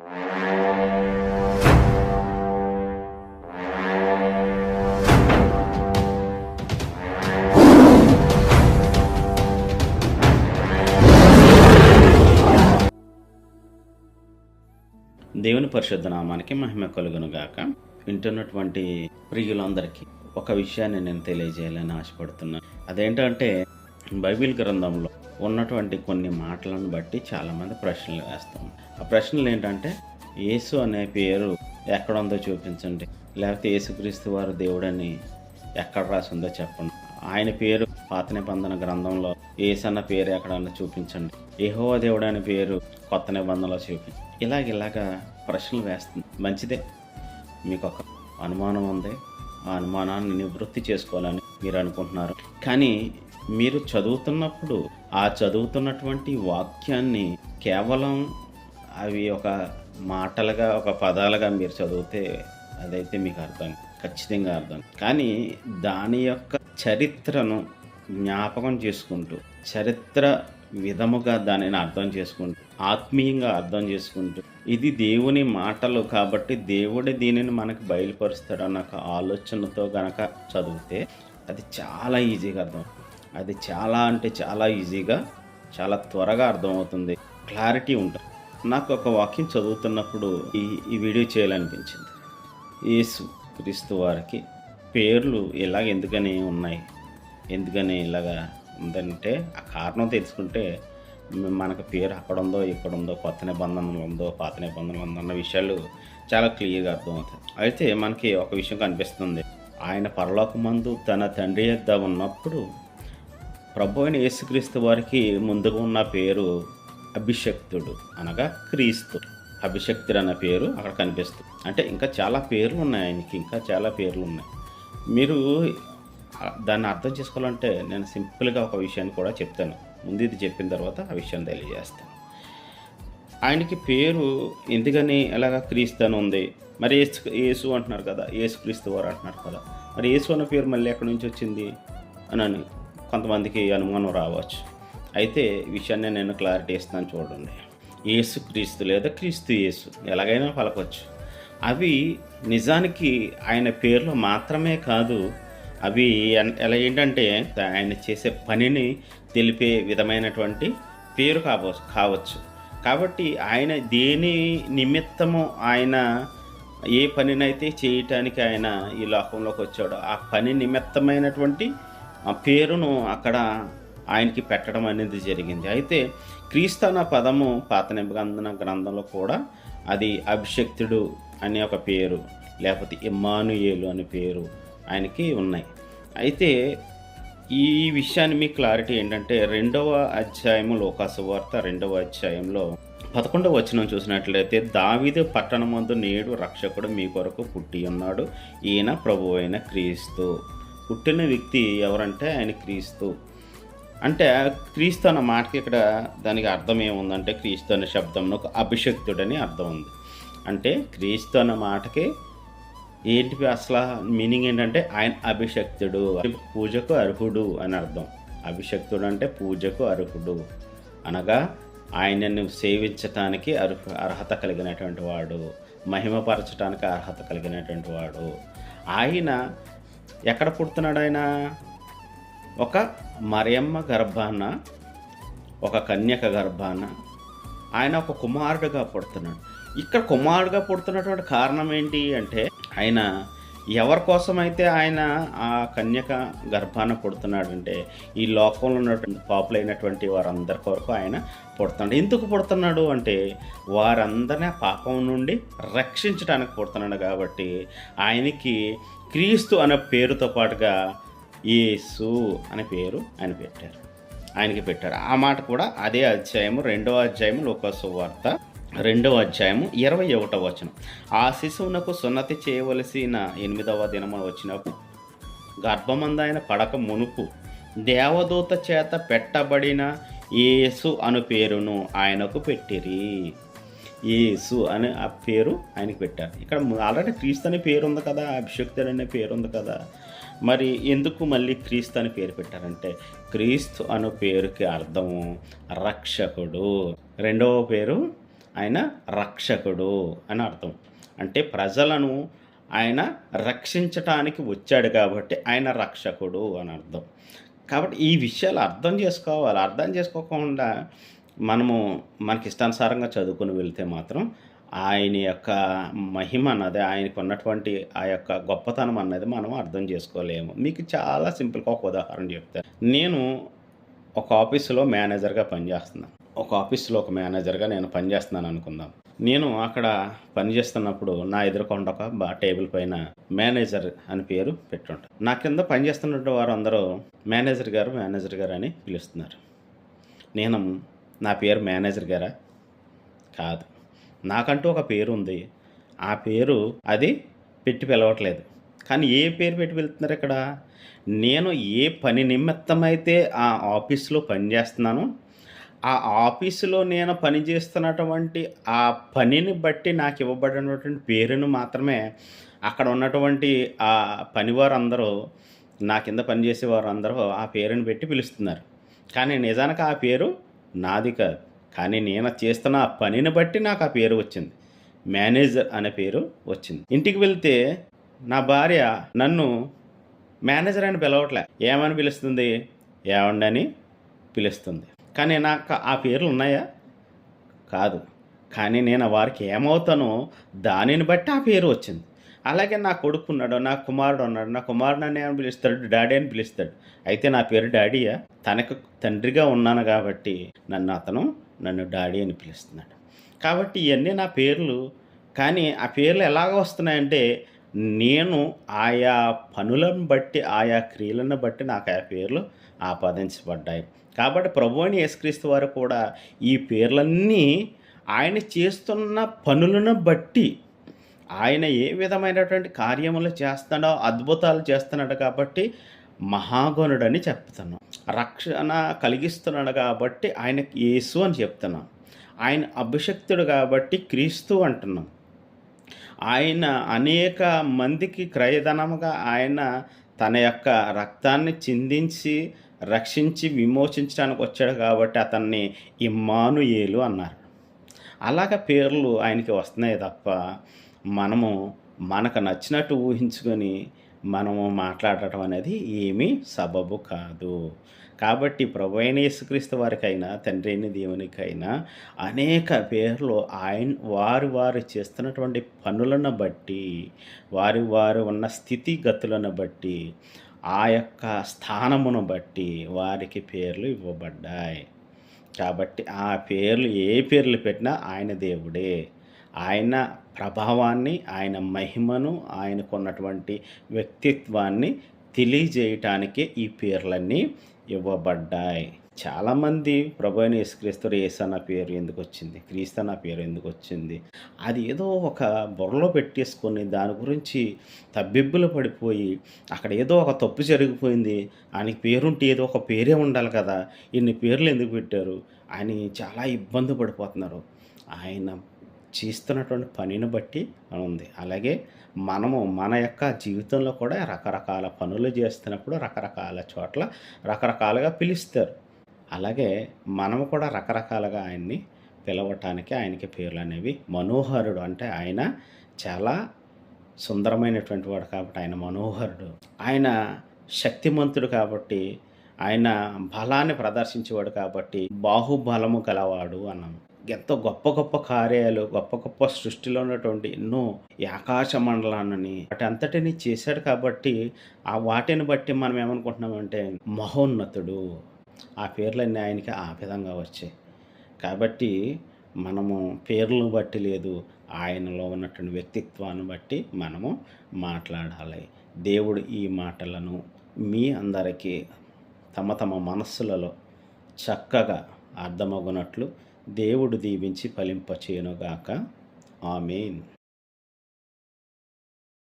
దేవుని పరిశుద్ధ నామానికి మహిమ కలుగును గాక వింటున్నటువంటి ప్రియులందరికీ ఒక విషయాన్ని నేను తెలియజేయాలని ఆశపడుతున్నాను అదేంటంటే బైబిల్ గ్రంథంలో ఉన్నటువంటి కొన్ని మాటలను బట్టి చాలామంది ప్రశ్నలు వేస్తాం ఆ ప్రశ్నలు ఏంటంటే యేసు అనే పేరు ఎక్కడ ఉందో చూపించండి. లేకపోతే యేసుక్రీస్తు వారు దేవుడని ఎక్కడ రాసి ఉందో చెప్పండి. ఆయన పేరు పాత నిబంధన గ్రంథంలో ఏసన్న అన్న పేరు ఎక్కడన్నా చూపించండి. ఏహో దేవుడు అనే పేరు కొత్త నిబంధనలో చూపించండి ఇలాగ ఇలాగా ప్రశ్నలు వేస్తుంది. మంచిదే. మీకు ఒక అనుమానం ఉంది. ఆ అనుమానాన్ని నివృత్తి చేసుకోవాలని మీరు అనుకుంటున్నారు. కానీ మీరు చదువుతున్నప్పుడు ఆ చదువుతున్నటువంటి వాక్యాన్ని కేవలం అవి ఒక మాటలుగా ఒక పదాలుగా మీరు చదివితే అదైతే మీకు అర్థం ఖచ్చితంగా అర్థం. కానీ దాని యొక్క చరిత్రను జ్ఞాపకం చేసుకుంటూ చరిత్ర విధముగా దానిని అర్థం చేసుకుంటూ ఆత్మీయంగా అర్థం చేసుకుంటూ ఇది దేవుని మాటలు కాబట్టి దేవుడు దీనిని మనకు బయలుపరుస్తాడన్న ఒక ఆలోచనతో గనక చదివితే అది చాలా ఈజీగా అర్థం అది చాలా అంటే చాలా ఈజీగా చాలా త్వరగా అర్థమవుతుంది. క్లారిటీ ఉంటుంది. నాకు ఒక వాక్యం చదువుతున్నప్పుడు ఈ ఈ వీడియో చేయాలనిపించింది. యేసు క్రీస్తు వారికి పేర్లు ఇలాగ ఎందుకని ఉన్నాయి? ఎందుకని ఇలాగా ఉందంటే ఆ కారణం తెలుసుకుంటే మనకు పేరు అక్కడ ఉందో ఇక్కడ ఉందో కొత్త నిబంధనలు ఉందో పాత నిబంధనలు ఉందో అన్న విషయాలు చాలా క్లియర్గా అర్థమవుతాయి. అయితే మనకి ఒక విషయం కనిపిస్తుంది. ఆయన పరలోకమందు తన తండ్రి యొద్ద ఉన్నప్పుడు ప్రభు అయిన యేసుక్రీస్తు వారికి ముందుగా ఉన్న పేరు అభిషక్తుడు అనగా క్రీస్తు. అభిషక్తుడు అన్న పేరు అక్కడ కనిపిస్తుంది అంటే ఇంకా చాలా పేర్లు ఉన్నాయి ఆయనకి ఇంకా చాలా పేర్లు ఉన్నాయి. మీరు దాన్ని అర్థం చేసుకోవాలంటే నేను సింపుల్గా ఒక విషయాన్ని కూడా చెప్తాను. ముందు ఇది చెప్పిన తర్వాత ఆ విషయాన్ని తెలియజేస్తాను. ఆయనకి పేరు ఎందుకని ఎలాగ క్రీస్తు అని ఉంది? మరి ఏసు యేసు అంటున్నారు కదా యేసు క్రీస్తు వారు అంటున్నారు కదా. మరి యేసు అన్న పేరు మళ్ళీ ఎక్కడి నుంచి వచ్చింది? అని అని కొంతమందికి అనుమానం రావచ్చు. అయితే విషయాన్ని నేను క్లారిటీ ఇస్తాను చూడండి. యేసు క్రీస్తు లేదా క్రీస్తు యేసు ఎలాగైనా పలకొచ్చు. అవి నిజానికి ఆయన పేర్లు మాత్రమే కాదు అవి ఎలా ఏంటంటే ఆయన చేసే పనిని తెలిపే విధమైనటువంటి పేరు కావచ్చు కావచ్చు. కాబట్టి ఆయన దేని నిమిత్తము ఆయన ఏ పనినైతే చేయటానికి ఆయన ఈ లోకంలోకి వచ్చాడో ఆ పని నిమిత్తమైనటువంటి ఆ పేరును అక్కడ ఆయనకి పెట్టడం అనేది జరిగింది. అయితే క్రీస్తు అన్న పదము పాత నిబంధన గ్రంథంలో కూడా అది అభిషక్తుడు అనే ఒక పేరు లేకపోతే ఇమ్మానుయేలు అనే పేరు ఆయనకి ఉన్నాయి. అయితే ఈ విషయాన్ని మీ క్లారిటీ ఏంటంటే రెండవ అధ్యాయము లోకాసు వార్త రెండవ అధ్యాయంలో పదకొండవ వచనం చూసినట్లయితే దావిదు పట్టణమందు నేడు రక్షకుడు మీ కొరకు పుట్టి ఉన్నాడు. ఈయన ప్రభు అయిన క్రీస్తు. పుట్టిన వ్యక్తి ఎవరంటే ఆయన క్రీస్తు. అంటే క్రీస్తు అన్న మాటకి ఇక్కడ దానికి అర్థం ఏముందంటే క్రీస్తు అనే శబ్దంలో ఒక అభిషక్తుడని అర్థం ఉంది. అంటే క్రీస్తు అన్న మాటకి ఏంటి అసలు మీనింగ్ ఏంటంటే ఆయన అభిషక్తుడు పూజకు అర్హుడు అని అర్థం. అభిషక్తుడు అంటే పూజకు అర్హుడు. అనగా ఆయనను సేవించటానికి అర్హ అర్హత కలిగినటువంటి వాడు మహిమపరచడానికి అర్హత కలిగినటువంటి వాడు. ఆయన ఎక్కడ పుడుతున్నాడు ఆయన? ఒక మరియమ్మ గర్భాన ఒక కన్యక గర్భాన ఆయన ఒక కుమారుడుగా పుడుతున్నాడు. ఇక్కడ కుమారుడుగా పుడుతున్నటువంటి కారణం ఏంటి అంటే ఆయన ఎవరి కోసమైతే ఆయన ఆ కన్యక గర్భాన పుడుతున్నాడంటే ఈ లోకంలో ఉన్నటువంటి పాపులైనటువంటి వారందరి కొరకు ఆయన పుడుతున్నాడు. ఎందుకు పుడుతున్నాడు అంటే వారందరినీ పాపం నుండి రక్షించడానికి పుడుతున్నాడు కాబట్టి ఆయనకి క్రీస్తు అనే పేరుతో పాటుగా యేసు అనే పేరు ఆయన పెట్టారు. ఆయనకి పెట్టారు. ఆ మాట కూడా అదే అధ్యాయము రెండవ అధ్యాయము లోకసు వార్త రెండవ అధ్యాయము ఇరవై ఒకటవ వచనం. ఆ శిశువునకు సున్నతి చేయవలసిన ఎనిమిదవ దినమున వచ్చినప్పుడు గర్భమందాయన పడక మునుపు దేవదూత చేత పెట్టబడిన యేసు అను పేరును ఆయనకు పెట్టిరి. యేసు అనే ఆ పేరు ఆయనకి పెట్టారు. ఇక్కడ ఆల్రెడీ క్రీస్తు అనే పేరు ఉంది కదా అభిషక్తుడు అనే పేరు ఉంది కదా. మరి ఎందుకు మళ్ళీ క్రీస్తు అని పేరు పెట్టారంటే క్రీస్తు అను పేరుకి అర్థము రక్షకుడు. రెండవ పేరు ఆయన రక్షకుడు అని అర్థం. అంటే ప్రజలను ఆయన రక్షించటానికి వచ్చాడు కాబట్టి ఆయన రక్షకుడు అని అర్థం. కాబట్టి ఈ విషయాలు అర్థం చేసుకోవాలి. అర్థం చేసుకోకుండా మనము మనకి ఇష్టానుసారంగా చదువుకుని వెళ్తే మాత్రం ఆయన యొక్క మహిమ అన్నది ఆయనకు ఉన్నటువంటి ఆ యొక్క గొప్పతనం అన్నది మనం అర్థం చేసుకోలేము. మీకు చాలా సింపుల్గా ఒక ఉదాహరణ చెప్తాను నేను ఒక ఆఫీసులో మేనేజర్గా పనిచేస్తున్నాను ఒక ఆఫీస్లో ఒక మేనేజర్గా నేను పనిచేస్తున్నాను అనుకుందాం. నేను అక్కడ పనిచేస్తున్నప్పుడు నా ఎదురుకొండ ఒక బా టేబుల్ పైన మేనేజర్ అని పేరు పెట్టుంటాను నా కింద పనిచేస్తున్నటువంటి వారు అందరూ మేనేజర్ గారు మేనేజర్ గారు అని పిలుస్తున్నారు. నేను నా పేరు మేనేజర్ గారా? కాదు. నాకంటూ ఒక పేరు ఉంది ఆ పేరు అది పెట్టి పిలవట్లేదు. కానీ ఏ పేరు పెట్టి వెళ్తున్నారు ఇక్కడ? నేను ఏ పని నిమిత్తమైతే ఆ ఆఫీస్లో పనిచేస్తున్నాను ఆ ఆఫీసులో నేను పనిచేస్తున్నటువంటి ఆ పనిని బట్టి నాకు ఇవ్వబడినటువంటి పేరును మాత్రమే అక్కడ ఉన్నటువంటి ఆ పనివారందరూ నా కింద పనిచేసే వారందరూ అందరూ ఆ పేరుని పెట్టి పిలుస్తున్నారు. కానీ నిజానికి ఆ పేరు నాది కాదు. కానీ నేను చేస్తున్న ఆ పనిని బట్టి నాకు ఆ పేరు వచ్చింది. మేనేజర్ అనే పేరు వచ్చింది. ఇంటికి వెళ్తే నా భార్య నన్ను మేనేజర్ అని పిలవట్లే. ఏమని పిలుస్తుంది? ఏమండని పిలుస్తుంది. కానీ నాకు ఆ పేర్లు ఉన్నాయా? కాదు. కానీ నేను వారికి ఏమవుతానో దానిని బట్టి ఆ పేరు వచ్చింది. అలాగే నా కొడుకు ఉన్నాడు నా కుమారుడు ఉన్నాడు. నా కుమారుడు అని ఏమని పిలుస్తాడు డాడీ అని పిలుస్తాడు. అయితే నా పేరు డాడీయా? తనకు తండ్రిగా ఉన్నాను కాబట్టి నన్ను అతను నన్ను డాడీ అని పిలుస్తున్నాడు. కాబట్టి ఇవన్నీ నా పేర్లు. కానీ ఆ పేర్లు ఎలాగ వస్తున్నాయంటే నేను ఆయా పనులను బట్టి ఆయా క్రియలను బట్టి నాకు ఆ పేర్లు ఆపాదించబడ్డాయి. కాబట్టి ప్రభు అని యేసుక్రీస్తు వారు కూడా ఈ పేర్లన్నీ ఆయన చేస్తున్న పనులను బట్టి ఆయన ఏ విధమైనటువంటి కార్యములు చేస్తున్నాడో అద్భుతాలు చేస్తున్నాడు కాబట్టి మహాగణుడని చెప్తున్నాం. రక్షణ కలిగిస్తున్నాడు కాబట్టి ఆయన యేసు అని చెప్తున్నాం. ఆయన అభిషక్తుడు కాబట్టి క్రీస్తు అంటున్నాం. ఆయన అనేక మందికి క్రయధనముగా ఆయన తన యొక్క రక్తాన్ని చిందించి రక్షించి విమోచించడానికి వచ్చాడు కాబట్టి అతన్ని ఇమ్మానుయేలు అన్నారు. అలాగ పేర్లు ఆయనకి వస్తున్నాయి తప్ప మనము మనకు నచ్చినట్టు ఊహించుకొని మనము మాట్లాడటం అనేది ఏమీ సబబు కాదు. కాబట్టి ప్రభు అయిన యేసుక్రీస్తు వారికైనా తండ్రి అయిన దేవునికైనా అనేక పేర్లు ఆయన వారు వారు చేస్తున్నటువంటి పనులను బట్టి వారి వారు ఉన్న స్థితిగతులను బట్టి ఆ యొక్క స్థానమును బట్టి వారికి పేర్లు ఇవ్వబడ్డాయి. కాబట్టి ఆ పేర్లు ఏ పేర్లు పెట్టినా ఆయన దేవుడే. ఆయన ప్రభావాన్ని ఆయన మహిమను ఆయనకున్నటువంటి వ్యక్తిత్వాన్ని తెలియజేయటానికే ఈ పేర్లన్నీ ఇవ్వబడ్డాయి. చాలామంది ప్రభు అయిన యేసుక్రీస్తు యేసు పేరు ఎందుకు వచ్చింది క్రీస్తు నా పేరు ఎందుకు వచ్చింది అది ఏదో ఒక బుర్రలో పెట్టేసుకొని దాని గురించి తబ్బిబ్బులు పడిపోయి అక్కడ ఏదో ఒక తప్పు జరిగిపోయింది ఆయనకి పేరుంటే ఏదో ఒక పేరే ఉండాలి కదా ఇన్ని పేర్లు ఎందుకు పెట్టారు? అని చాలా ఇబ్బంది పడిపోతున్నారు. ఆయన చేస్తున్నటువంటి పనిని బట్టి ఉంది. అలాగే మనము మన యొక్క జీవితంలో కూడా రకరకాల పనులు చేస్తున్నప్పుడు రకరకాల చోట్ల రకరకాలుగా పిలుస్తారు. అలాగే మనము కూడా రకరకాలుగా ఆయన్ని పిలవటానికి ఆయనకి పేర్లు అనేవి మనోహరుడు అంటే ఆయన చాలా సుందరమైనటువంటి వాడు కాబట్టి ఆయన మనోహరుడు. ఆయన శక్తిమంతుడు కాబట్టి ఆయన బలాన్ని ప్రదర్శించేవాడు కాబట్టి బాహుబలము గలవాడు అన్నాము. ఎంతో గొప్ప గొప్ప కార్యాలు గొప్ప గొప్ప సృష్టిలో ఉన్నటువంటి ఎన్నో ఆకాశ మండలాన్ని వాటి అంతటిని చేశాడు కాబట్టి ఆ వాటిని బట్టి మనం ఏమనుకుంటున్నామంటే మహోన్నతుడు. ఆ పేర్లన్నీ ఆయనకి ఆ విధంగా వచ్చాయి. కాబట్టి మనము పేర్లను బట్టి లేదు ఆయనలో ఉన్నటువంటి వ్యక్తిత్వాన్ని బట్టి మనము మాట్లాడాలి. దేవుడు ఈ మాటలను మీ అందరికీ తమ తమ మనస్సులలో చక్కగా అర్థమగునట్లు దేవుడు దీవించి ఫలింపచేయునుగాక. ఆమెన్.